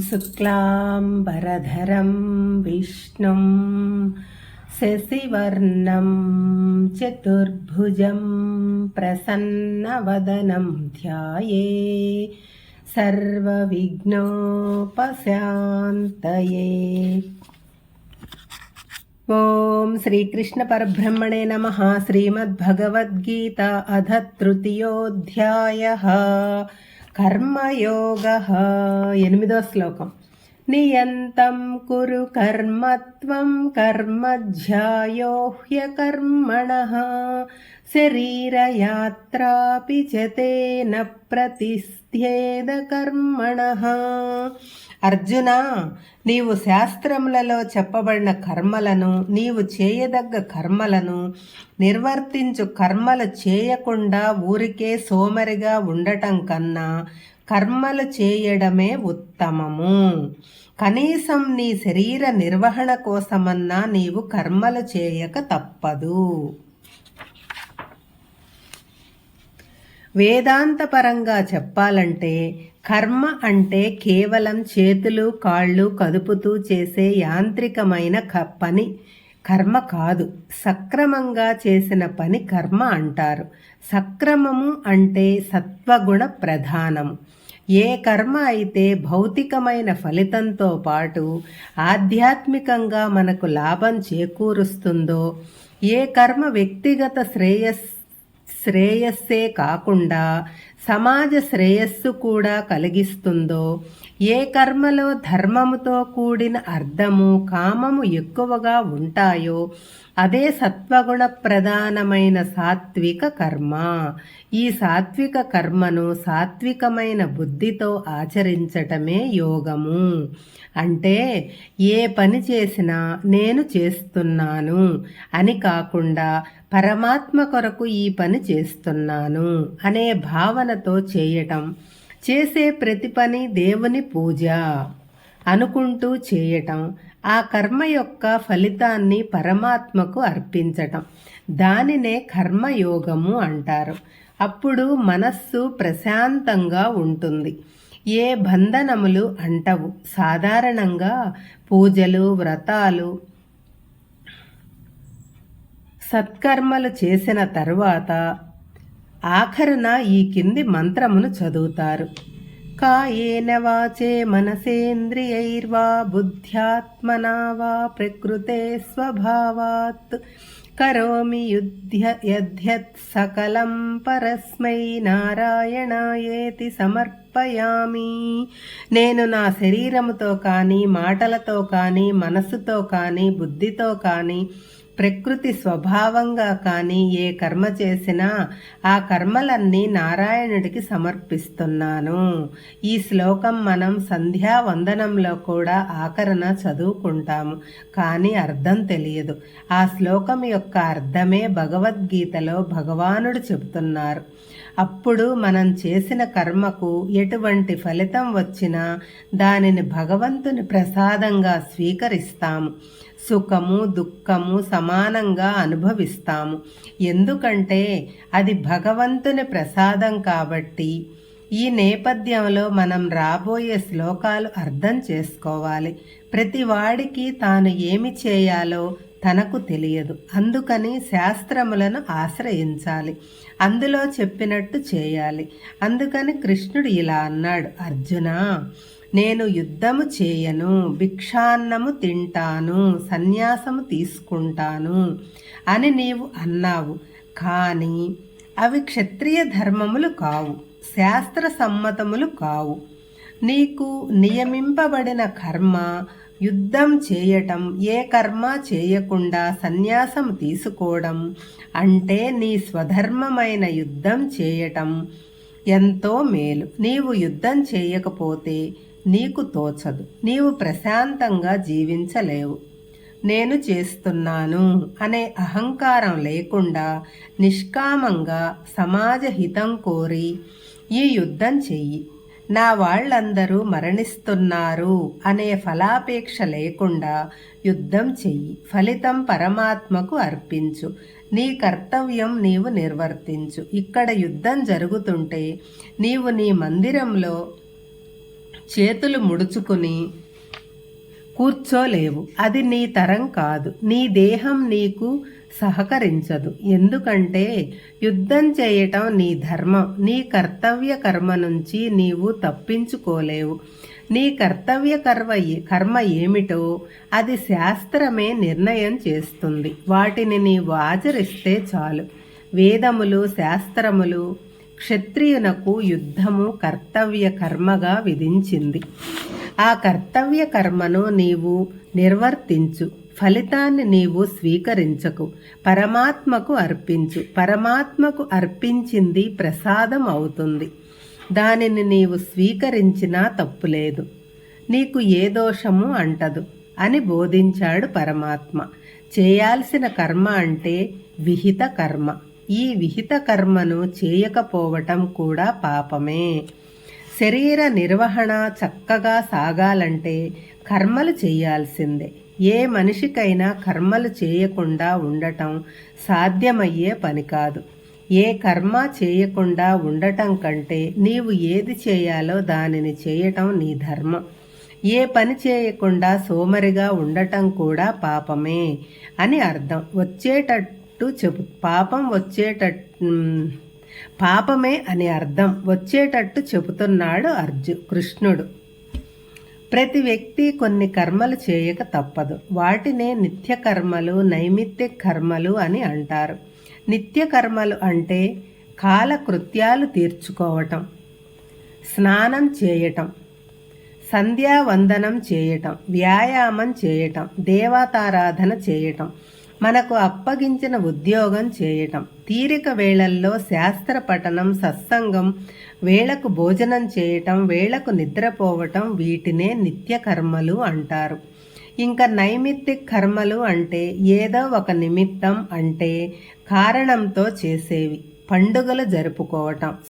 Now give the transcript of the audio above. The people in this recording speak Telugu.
शुक्लाम्बरधरं विष्णुं शशिवर्णं चतुर्भुजं प्रसन्नवदनं ध्याये सर्वविघ्नोपशान्तये। ॐ श्रीकृष्णपरब्रह्मणे नमः। श्रीमद्भगवद्गीता अध तृतीयोऽध्यायः। కర్మయోగ. ఎనిమిదో శ్లోకం. నియంతం కురు కర్మత్వం కర్మధ్యాయోహ్య కర్మణ శరీరయాత్రాపి చేన ప్రతిస్థ్యేద కర్మణ అర్జున నీవు శాస్త్రములలో చెప్పబడిన కర్మలను నీవు చేయదగ్గ కర్మలను నిర్వర్తించు కర్మలు చేయకుండా ఊరికే సోమరిగా ఉండటం కన్నా కర్మలు చేయడమే ఉత్తమము. కనీసం నీ శరీర నిర్వహణ కోసమన్నా నీవు కర్మలు చేయక తప్పదు. వేదాంతపరంగా చెప్పాలంటే కర్మ అంటే కేవలం చేతులు కాళ్ళు కదుపుతూ చేసే యాంత్రికమైన క పని. కర్మ కాదు. సక్రమంగా చేసిన పని కర్మ అంటారు. సక్రమము అంటే సత్వగుణ ప్రధానము ఏ కర్మ అయితే భౌతికమైన ఫలితంతో పాటు ఆధ్యాత్మికంగా మనకు లాభం చేకూరుస్తుందో ఏ కర్మ వ్యక్తిగత శ్రేయస్ శ్రేయస్సే కాకుండా సమాజ శ్రేయస్సు కూడా కలిగిస్తుందో ఏ కర్మలో ధర్మముతో కూడిన అర్థము కామము ఎక్కువగా ఉంటాయో అదే సత్వగుణ ప్రధానమైన సాత్విక కర్మ. ఈ సాత్విక కర్మను సాత్వికమైన బుద్ధితో ఆచరించటమే యోగము. అంటే ఏ పని చేసినా నేను చేస్తున్నాను అని కాకుండా పరమాత్మ కొరకు ఈ పని చేస్తున్నాను అనే భావన భావనతో చేయటం. చేసే ప్రతి పని దేవుని పూజ అనుకుంటూ చేయటం. ఆ కర్మ యొక్క ఫలితాన్ని పరమాత్మకు అర్పించటం. దానినే కర్మయోగము అంటారు. అప్పుడు మనస్సు ప్రశాంతంగా ఉంటుంది. ఏ బంధనములు అంటవు. సాధారణంగా పూజలు వ్రతాలు సత్కర్మలు చేసిన తర్వాత ఆఖరున ఈ కింది మంత్రమును చదువుతారు. కాయేన వాచే మనసేంద్రియైర్వా బుద్ధ్యాత్మనా వా ప్రకృతే స్వభావాత్. కరోమి యుధ్య యద్యత్ సకలం పరస్మై నారాయణాయేతి సమర్పయామి. నేను నా శరీరముతో కానీ మాటలతో కానీ మనస్సుతో కానీ బుద్ధితో కానీ ప్రకృతి స్వభావంగా కానీ ఏ కర్మ చేసినా ఆ కర్మలన్నీ నారాయణుడికి సమర్పిస్తున్నాను. ఈ శ్లోకం మనం సంధ్యా వందనంలో కూడా ఆకరణ చదువుకుంటాము కానీ అర్థం తెలియదు. ఆ శ్లోకం యొక్క అర్థమే భగవద్గీతలో భగవానుడు చెబుతున్నారు. అప్పుడు మనం చేసిన కర్మకు ఎటువంటి ఫలితం వచ్చినా దానిని భగవంతుని ప్రసాదంగా స్వీకరిస్తాము. సుఖము దుఃఖము సమానంగా అనుభవిస్తాము. ఎందుకంటే అది భగవంతుని ప్రసాదం కాబట్టి ఈ నేపథ్యంలో మనం రాబోయే శ్లోకాలు అర్థం చేసుకోవాలి. ప్రతి వాడికి తాను ఏమి చేయాలో తనకు తెలియదు. అందుకని శాస్త్రములను ఆశ్రయించాలి. అందులో చెప్పినట్టు చేయాలి. అందుకని కృష్ణుడు ఇలా అన్నాడు అర్జున నేను యుద్ధము చేయను భిక్షాన్నము తింటాను సన్యాసము తీసుకుంటాను అని నీవు అన్నావు. కానీ అవి క్షత్రియ ధర్మములు కావు శాస్త్ర సమ్మతములు కావు. నీకు నియమింపబడిన కర్మ యుద్ధం చేయటం ఏ కర్మ చేయకుండా సన్యాసం తీసుకోవడం అంటే నీ స్వధర్మమైన యుద్ధం చేయటం ఎంతో మేలు. నీవు యుద్ధం చేయకపోతే నీకు తోచదు. నీవు ప్రశాంతంగా జీవించలేవు. నేను చేస్తున్నాను అనే అహంకారం లేకుండా నిష్కామంగా సమాజ హితం కోరి ఈ యుద్ధం చెయ్యి. నా వాళ్ళందరూ మరణిస్తున్నారు అనే ఫలాపేక్ష లేకుండా యుద్ధం చెయ్యి. ఫలితం పరమాత్మకు అర్పించు. నీ కర్తవ్యం నీవు నిర్వర్తించు. ఇక్కడ యుద్ధం జరుగుతుంటే నీవు నీ మందిరంలో చేతులు ముడుచుకుని కూర్చోలేవు. అది నీ తరం కాదు. నీ దేహం నీకు సహకరించదు. ఎందుకంటే యుద్ధం చేయటం నీ ధర్మం. నీ కర్తవ్య కర్మ నుంచి నీవు తప్పించుకోలేవు. నీ కర్తవ్య కర్మ కర్మ ఏమిటో అది శాస్త్రమే నిర్ణయం చేస్తుంది. వాటిని నీవు ఆచరిస్తే చాలు. వేదములు శాస్త్రములు క్షత్రియునకు యుద్ధము కర్తవ్య కర్మగా విధించింది. ఆ కర్తవ్య కర్మను నీవు నిర్వర్తించు. ఫలితాన్ని నీవు స్వీకరించకు. పరమాత్మకు అర్పించు. పరమాత్మకు అర్పించింది ప్రసాదం అవుతుంది. దానిని నీవు స్వీకరించినా తప్పులేదు నీకు ఏ దోషము అంటదు అని బోధించాడు పరమాత్మ. చేయాల్సిన కర్మ అంటే విహిత కర్మ. ఈ విహిత కర్మను చేయకపోవటం కూడా పాపమే. శరీర నిర్వహణ చక్కగా సాగాలంటే కర్మలు చేయాల్సిందే. ఏ మనిషికైనా కర్మలు చేయకుండా ఉండటం సాధ్యమయ్యే పని కాదు. ఏ కర్మ చేయకుండా ఉండటం కంటే నీవు ఏది చేయాలో దానిని చేయటం నీ ధర్మం. ఏ పని చేయకుండా సోమరిగా ఉండటం కూడా పాపమే అని అర్థం. వచ్చేటట్టు చెప్పు. పాపం వచ్చేటట్టు పాపమే అని అర్థం. వచ్చేటట్టు చెబుతున్నాడు అర్జు కృష్ణుడు. ప్రతి వ్యక్తి కొన్ని కర్మలు చేయక తప్పదు. వాటినే నిత్య కర్మలు నైమిత్య కర్మలు అని అంటారు. నిత్య కర్మలు అంటే కాలకృత్యాలు తీర్చుకోవటం స్నానం చేయటం సంధ్యావందనం చేయటం వ్యాయామం చేయటం దేవతారాధన చేయటం మనకు అప్పగించిన ఉద్యోగం చేయటం. తీరిక వేళల్లో శాస్త్ర పఠనం సత్సంగం వేళకు భోజనం చేయటం వేళకు నిద్రపోవటం వీటినే నిత్య కర్మలు అంటారు. ఇంకా నైమిత్తిక కర్మలు అంటే ఏదో ఒక నిమిత్తం అంటే కారణంతో చేసేవి పండుగలు జరుపుకోవటం.